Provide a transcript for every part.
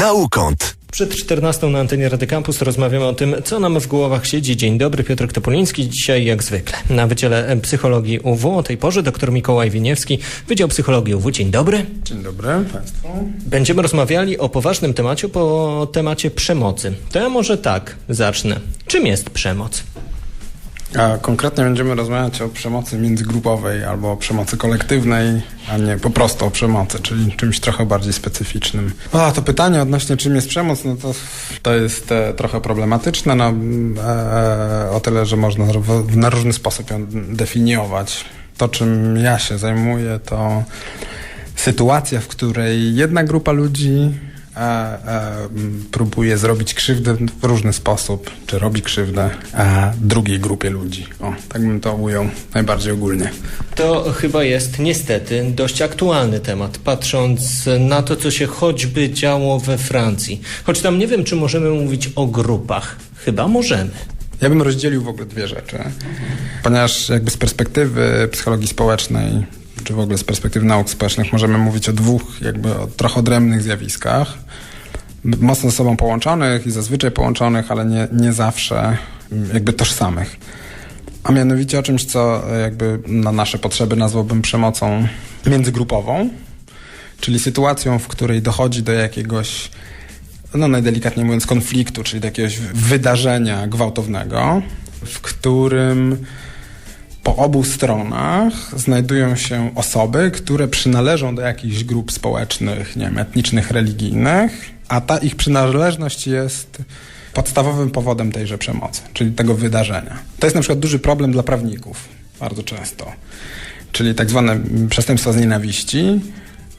Naukąt. Przed 14 na antenie Rady Campus rozmawiamy o tym, co nam w głowach siedzi. Dzień dobry, Piotr Topoliński. Dzisiaj jak zwykle na Wydziale Psychologii UW o tej porze dr Mikołaj Winiewski, Wydział Psychologii UW. Dzień dobry. Dzień dobry Państwu. Będziemy rozmawiali o poważnym temacie, po temacie przemocy. To ja może tak zacznę. Czym jest przemoc? A konkretnie będziemy rozmawiać o przemocy międzygrupowej albo o przemocy kolektywnej, a nie po prostu o przemocy, czyli czymś trochę bardziej specyficznym. A to pytanie odnośnie czym jest przemoc, no to, to jest e, trochę problematyczne, no, e, o tyle, że można w, na różny sposób ją definiować. To, czym ja się zajmuję, to sytuacja, w której jedna grupa ludzi e, e, próbuje zrobić krzywdę w różny sposób, czy robi krzywdę e, drugiej grupie ludzi. O, tak bym to ujął najbardziej ogólnie. To chyba jest niestety dość aktualny temat, patrząc na to, co się choćby działo we Francji. Choć tam nie wiem, czy możemy mówić o grupach. Chyba możemy. Ja bym rozdzielił w ogóle dwie rzeczy, ponieważ jakby z perspektywy psychologii społecznej czy w ogóle z perspektywy nauk społecznych możemy mówić o dwóch jakby o trochę odrębnych zjawiskach, mocno ze sobą połączonych i zazwyczaj połączonych, ale nie, nie zawsze jakby tożsamych. A mianowicie o czymś, co jakby na nasze potrzeby nazwałbym przemocą międzygrupową, czyli sytuacją, w której dochodzi do jakiegoś, no najdelikatniej mówiąc, konfliktu, czyli do jakiegoś wydarzenia gwałtownego, w którym po obu stronach znajdują się osoby, które przynależą do jakichś grup społecznych, nie wiem, etnicznych, religijnych, a ta ich przynależność jest podstawowym powodem tejże przemocy, czyli tego wydarzenia. To jest na przykład duży problem dla prawników, bardzo często. Czyli tak zwane przestępstwa z nienawiści,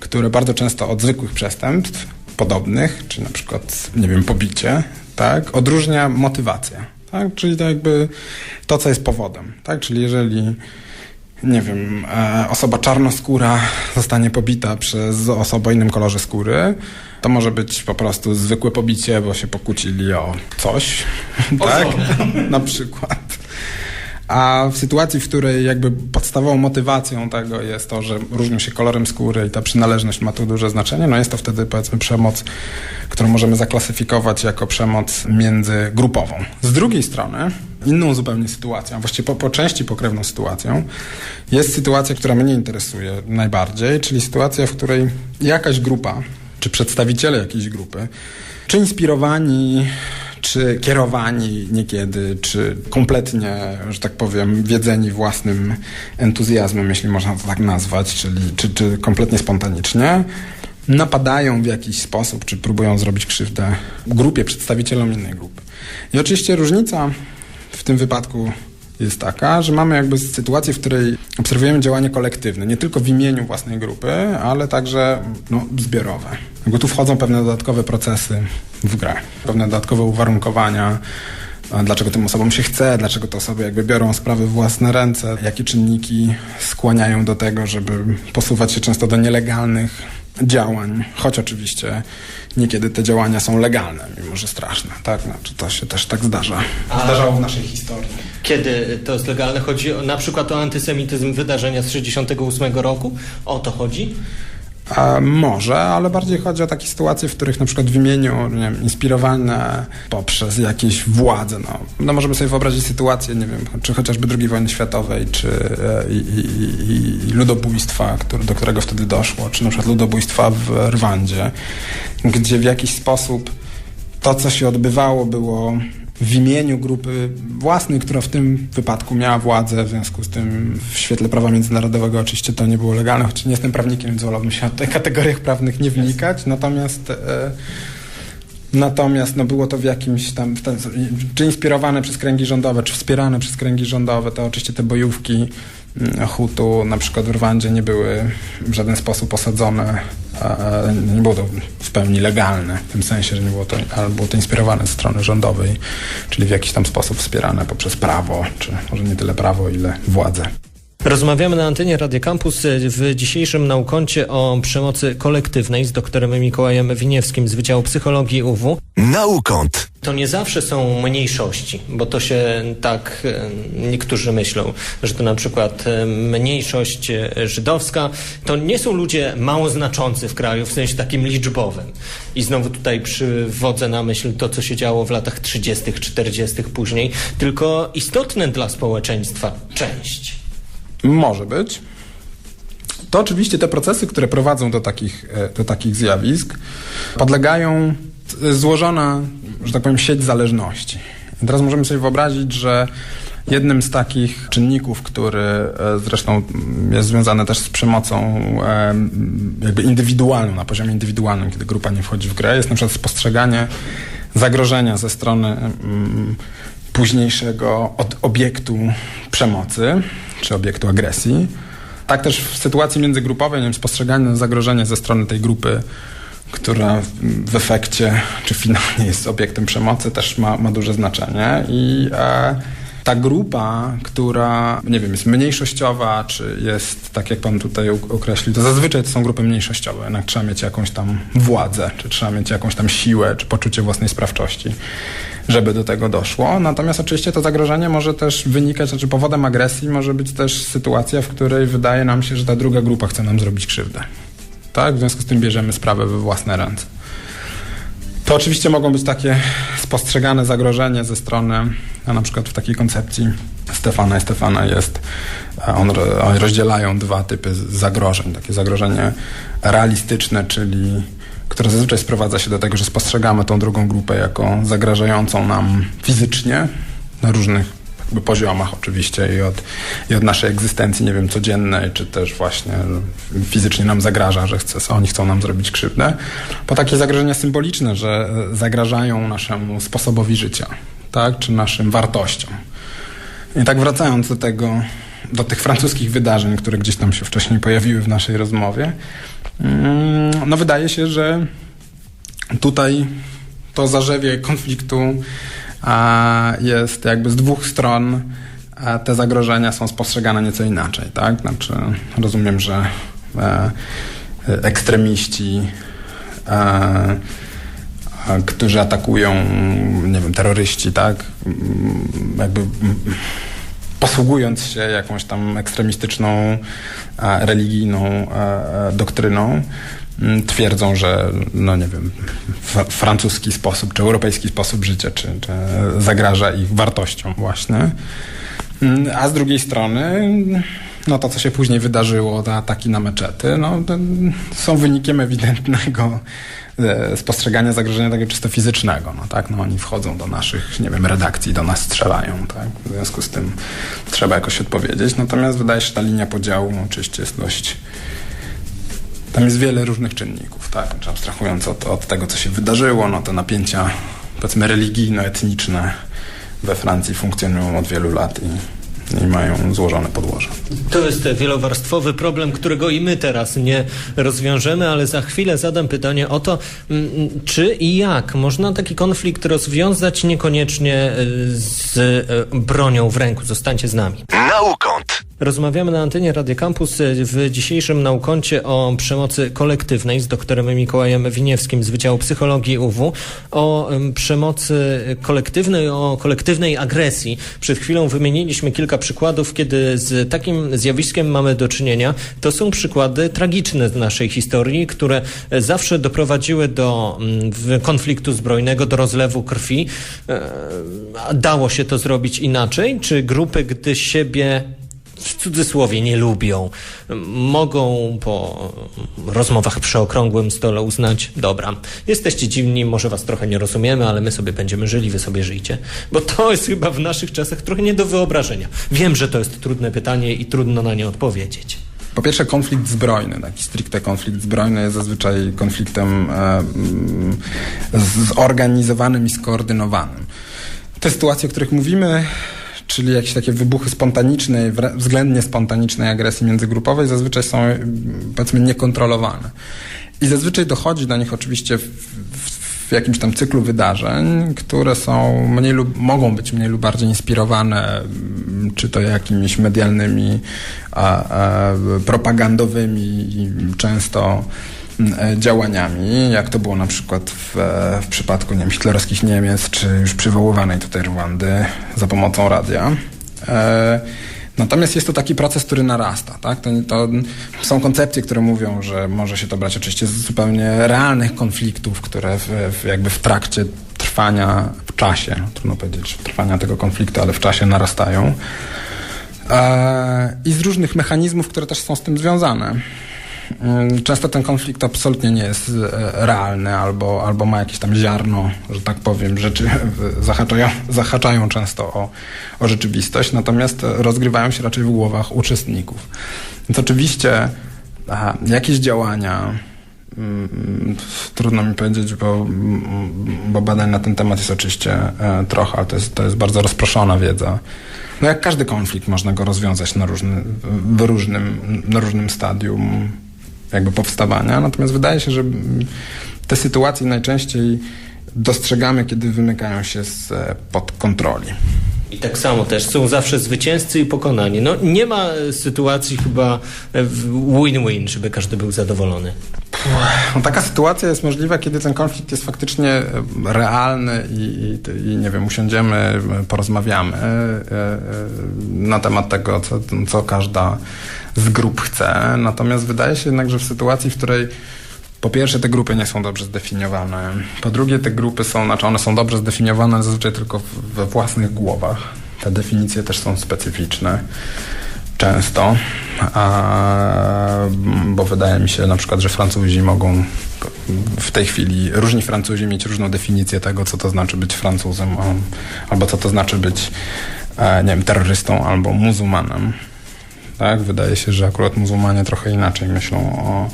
które bardzo często od zwykłych przestępstw podobnych, czyli na przykład, nie wiem, pobicie, tak, odróżnia motywacja tak? Czyli to jakby to, co jest powodem, tak? Czyli jeżeli nie wiem, e, osoba czarnoskóra zostanie pobita przez osobę o innym kolorze skóry, to może być po prostu zwykłe pobicie, bo się pokłócili o coś, o tak? Na przykład. A w sytuacji, w której jakby podstawową motywacją tego jest to, że różnią się kolorem skóry i ta przynależność ma tu duże znaczenie, no jest to wtedy powiedzmy przemoc, którą możemy zaklasyfikować jako przemoc międzygrupową. Z drugiej strony, inną zupełnie sytuacją, właściwie po, po części pokrewną sytuacją, jest sytuacja, która mnie interesuje najbardziej, czyli sytuacja, w której jakaś grupa, czy przedstawiciele jakiejś grupy, czy inspirowani czy kierowani niekiedy, czy kompletnie, że tak powiem, wiedzeni własnym entuzjazmem, jeśli można to tak nazwać, czyli czy, czy kompletnie spontanicznie, napadają w jakiś sposób, czy próbują zrobić krzywdę grupie, przedstawicielom innej grupy. I oczywiście różnica w tym wypadku jest taka, że mamy jakby sytuację, w której obserwujemy działanie kolektywne, nie tylko w imieniu własnej grupy, ale także no, zbiorowe. Jakby tu wchodzą pewne dodatkowe procesy w grę, pewne dodatkowe uwarunkowania, dlaczego tym osobom się chce, dlaczego te osoby jakby biorą sprawy w własne ręce, jakie czynniki skłaniają do tego, żeby posuwać się często do nielegalnych działań, choć oczywiście niekiedy te działania są legalne, mimo że straszne, tak? Znaczy, to się też tak zdarza. Zdarzało w naszej historii. Kiedy to jest legalne? Chodzi o, na przykład o antysemityzm wydarzenia z 68 roku? O to chodzi? A może, ale bardziej chodzi o takie sytuacje, w których na przykład w imieniu, nie wiem, inspirowane poprzez jakieś władze, no, no możemy sobie wyobrazić sytuację, nie wiem, czy chociażby II wojny światowej, czy i, i, i ludobójstwa, który, do którego wtedy doszło, czy na przykład ludobójstwa w Rwandzie, gdzie w jakiś sposób to, co się odbywało, było w imieniu grupy własnej, która w tym wypadku miała władzę, w związku z tym w świetle prawa międzynarodowego oczywiście to nie było legalne, choć nie jestem prawnikiem, więc wolałbym się w tych kategoriach prawnych nie wnikać, natomiast e, Natomiast no, było to w jakimś tam, ten, czy inspirowane przez kręgi rządowe, czy wspierane przez kręgi rządowe, to oczywiście te bojówki Hutu na przykład w Rwandzie nie były w żaden sposób osadzone, nie było to w pełni legalne, w tym sensie, że nie było to, ale było to inspirowane ze strony rządowej, czyli w jakiś tam sposób wspierane poprzez prawo, czy może nie tyle prawo, ile władzę. Rozmawiamy na antenie Radio Campus w dzisiejszym naukącie o przemocy kolektywnej z doktorem Mikołajem Winiewskim z Wydziału Psychologii UW. Naukąt. To nie zawsze są mniejszości, bo to się tak e, niektórzy myślą, że to na przykład e, mniejszość e, żydowska to nie są ludzie mało znaczący w kraju w sensie takim liczbowym. I znowu tutaj przywodzę na myśl to, co się działo w latach 30., 40. później, tylko istotne dla społeczeństwa część. Może być. To oczywiście te procesy, które prowadzą do takich, do takich zjawisk, podlegają złożona, że tak powiem, sieć zależności. Teraz możemy sobie wyobrazić, że jednym z takich czynników, który zresztą jest związany też z przemocą jakby indywidualną, na poziomie indywidualnym, kiedy grupa nie wchodzi w grę, jest na przykład spostrzeganie zagrożenia ze strony późniejszego obiektu przemocy czy obiektu agresji. Tak też w sytuacji międzygrupowej, nie wiem, spostrzeganie zagrożenia ze strony tej grupy która w efekcie, czy finalnie jest obiektem przemocy, też ma, ma duże znaczenie. I e, ta grupa, która, nie wiem, jest mniejszościowa, czy jest, tak jak pan tutaj określił, to zazwyczaj to są grupy mniejszościowe. Jednak trzeba mieć jakąś tam władzę, czy trzeba mieć jakąś tam siłę, czy poczucie własnej sprawczości, żeby do tego doszło. Natomiast oczywiście to zagrożenie może też wynikać, znaczy powodem agresji może być też sytuacja, w której wydaje nam się, że ta druga grupa chce nam zrobić krzywdę tak? W związku z tym bierzemy sprawę we własne ręce. To oczywiście mogą być takie spostrzegane zagrożenie ze strony, a na przykład w takiej koncepcji Stefana i Stefana jest, on, oni rozdzielają dwa typy zagrożeń. Takie zagrożenie realistyczne, czyli które zazwyczaj sprowadza się do tego, że spostrzegamy tą drugą grupę jako zagrażającą nam fizycznie na różnych jakby poziomach oczywiście i od, i od naszej egzystencji, nie wiem, codziennej, czy też właśnie fizycznie nam zagraża, że chce, oni chcą nam zrobić krzywdę, po takie zagrożenia symboliczne, że zagrażają naszemu sposobowi życia, tak, czy naszym wartościom. I tak wracając do tego, do tych francuskich wydarzeń, które gdzieś tam się wcześniej pojawiły w naszej rozmowie, mm, no wydaje się, że tutaj to zarzewie konfliktu jest jakby z dwóch stron te zagrożenia są spostrzegane nieco inaczej, tak? Znaczy rozumiem, że e, ekstremiści e, którzy atakują, nie wiem, terroryści, tak? Jakby posługując się jakąś tam ekstremistyczną, religijną doktryną, Mm, twierdzą, że no nie wiem, francuski sposób, czy europejski sposób życia, czy, czy zagraża ich wartościom właśnie. Mm, a z drugiej strony no to, co się później wydarzyło, te ataki na meczety, no, są wynikiem ewidentnego e, spostrzegania zagrożenia takiego czysto fizycznego. No, tak? no, oni wchodzą do naszych, nie wiem, redakcji, do nas strzelają. Tak? W związku z tym trzeba jakoś odpowiedzieć. Natomiast wydaje się, że ta linia podziału no, oczywiście jest dość tam jest wiele różnych czynników, tak? Znaczy, abstrahując od, od tego, co się wydarzyło, no te napięcia, powiedzmy, religijno-etniczne we Francji funkcjonują od wielu lat i i mają złożone podłoże. To jest wielowarstwowy problem, którego i my teraz nie rozwiążemy, ale za chwilę zadam pytanie o to, mm, czy i jak można taki konflikt rozwiązać niekoniecznie y, z y, bronią w ręku. Zostańcie z nami. Rozmawiamy na antenie Radio Campus w dzisiejszym naukącie o przemocy kolektywnej z doktorem Mikołajem Winiewskim z Wydziału Psychologii UW, o przemocy kolektywnej, o kolektywnej agresji. Przed chwilą wymieniliśmy kilka przykładów, kiedy z takim zjawiskiem mamy do czynienia. To są przykłady tragiczne z naszej historii, które zawsze doprowadziły do konfliktu zbrojnego, do rozlewu krwi. E, dało się to zrobić inaczej? Czy grupy, gdy siebie w cudzysłowie nie lubią, mogą po rozmowach przy okrągłym stole uznać, dobra, jesteście dziwni, może was trochę nie rozumiemy, ale my sobie będziemy żyli, wy sobie żyjcie. Bo to jest chyba w naszych czasach trochę nie do wyobrażenia. Wiem, że to jest trudne pytanie i trudno na nie odpowiedzieć. Po pierwsze konflikt zbrojny, taki stricte konflikt zbrojny jest zazwyczaj konfliktem e, zorganizowanym i skoordynowanym. Te sytuacje, o których mówimy, czyli jakieś takie wybuchy spontanicznej, względnie spontanicznej agresji międzygrupowej zazwyczaj są powiedzmy niekontrolowane. I zazwyczaj dochodzi do nich oczywiście w, w, w jakimś tam cyklu wydarzeń, które są mniej lub mogą być mniej lub bardziej inspirowane, mm, czy to jakimiś medialnymi, a, a, propagandowymi często mm, działaniami, jak to było na przykład w, w przypadku nie wiem, hitlerowskich Niemiec, czy już przywoływanej tutaj Rwandy za pomocą radia. E, Natomiast jest to taki proces, który narasta. Tak? To, to, są koncepcje, które mówią, że może się to brać oczywiście z zupełnie realnych konfliktów, które w, w, jakby w trakcie trwania, w czasie, trudno powiedzieć, trwania tego konfliktu, ale w czasie narastają. E, I z różnych mechanizmów, które też są z tym związane. Mm, często ten konflikt absolutnie nie jest e, realny albo, albo ma jakieś tam ziarno, że tak powiem, rzeczy zahaczają, zahaczają często o, o rzeczywistość, natomiast rozgrywają się raczej w głowach uczestników. Więc oczywiście aha, jakieś działania, mm, trudno mi powiedzieć, bo, bo badań na ten temat jest oczywiście e, trochę, ale to jest, to jest bardzo rozproszona wiedza. No jak każdy konflikt można go rozwiązać na, różny, w różnym, na różnym stadium jakby powstawania. Natomiast wydaje się, że te sytuacje najczęściej dostrzegamy, kiedy wymykają się z pod kontroli. I tak samo też są zawsze zwycięzcy i pokonani. No nie ma sytuacji chyba win-win, żeby każdy był zadowolony. No, taka sytuacja jest możliwa, kiedy ten konflikt jest faktycznie realny i, i, i nie wiem, usiądziemy, porozmawiamy e, e, na temat tego, co, co każda z grup chce. Natomiast wydaje się jednak, że w sytuacji, w której po pierwsze, te grupy nie są dobrze zdefiniowane. Po drugie, te grupy są, znaczy one są dobrze zdefiniowane zazwyczaj tylko we własnych głowach. Te definicje też są specyficzne. Często. A, bo wydaje mi się na przykład, że Francuzi mogą w tej chwili, różni Francuzi mieć różną definicję tego, co to znaczy być Francuzem, albo co to znaczy być, e, nie wiem, terrorystą albo muzułmanem. Tak? Wydaje się, że akurat muzułmanie trochę inaczej myślą o,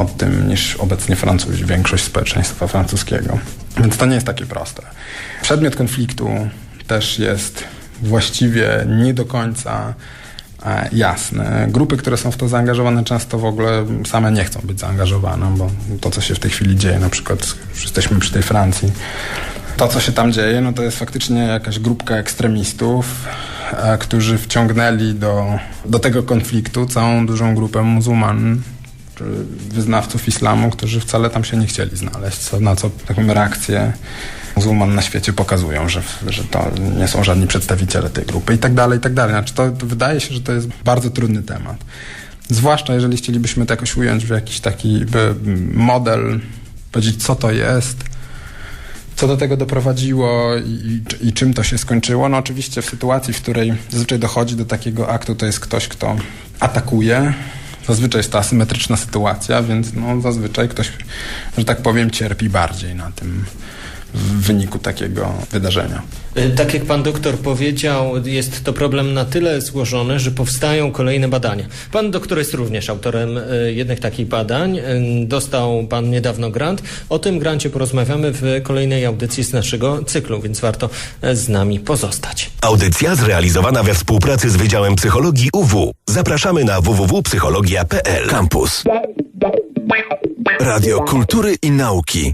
o tym niż obecnie Francuzi, większość społeczeństwa francuskiego. Więc to nie jest takie proste. Przedmiot konfliktu też jest właściwie nie do końca jasny. Grupy, które są w to zaangażowane, często w ogóle same nie chcą być zaangażowane, bo to, co się w tej chwili dzieje, na przykład jesteśmy przy tej Francji, to, co się tam dzieje, no to jest faktycznie jakaś grupka ekstremistów, e, którzy wciągnęli do, do tego konfliktu całą dużą grupę muzułman, czy wyznawców islamu, którzy wcale tam się nie chcieli znaleźć, co, na co taką reakcję muzułman na świecie pokazują, że, że to nie są żadni przedstawiciele tej grupy i tak dalej, i tak dalej. Znaczy to, to wydaje się, że to jest bardzo trudny temat. Zwłaszcza jeżeli chcielibyśmy to jakoś ująć w jakiś taki model, powiedzieć co to jest, co do tego doprowadziło i, i, i, czym to się skończyło? No oczywiście w sytuacji, w której zazwyczaj dochodzi do takiego aktu, to jest ktoś, kto atakuje. Zazwyczaj jest to asymetryczna sytuacja, więc no, zazwyczaj ktoś, że tak powiem, cierpi bardziej na tym w wyniku takiego wydarzenia. Y, tak jak pan doktor powiedział, jest to problem na tyle złożony, że powstają kolejne badania. Pan doktor jest również autorem y, jednych takich badań. Y, dostał pan niedawno grant. O tym grancie porozmawiamy w kolejnej audycji z naszego cyklu, więc warto z nami pozostać. Audycja zrealizowana we współpracy z Wydziałem Psychologii UW. Zapraszamy na www.psychologia.pl Campus. Radio Kultury i Nauki.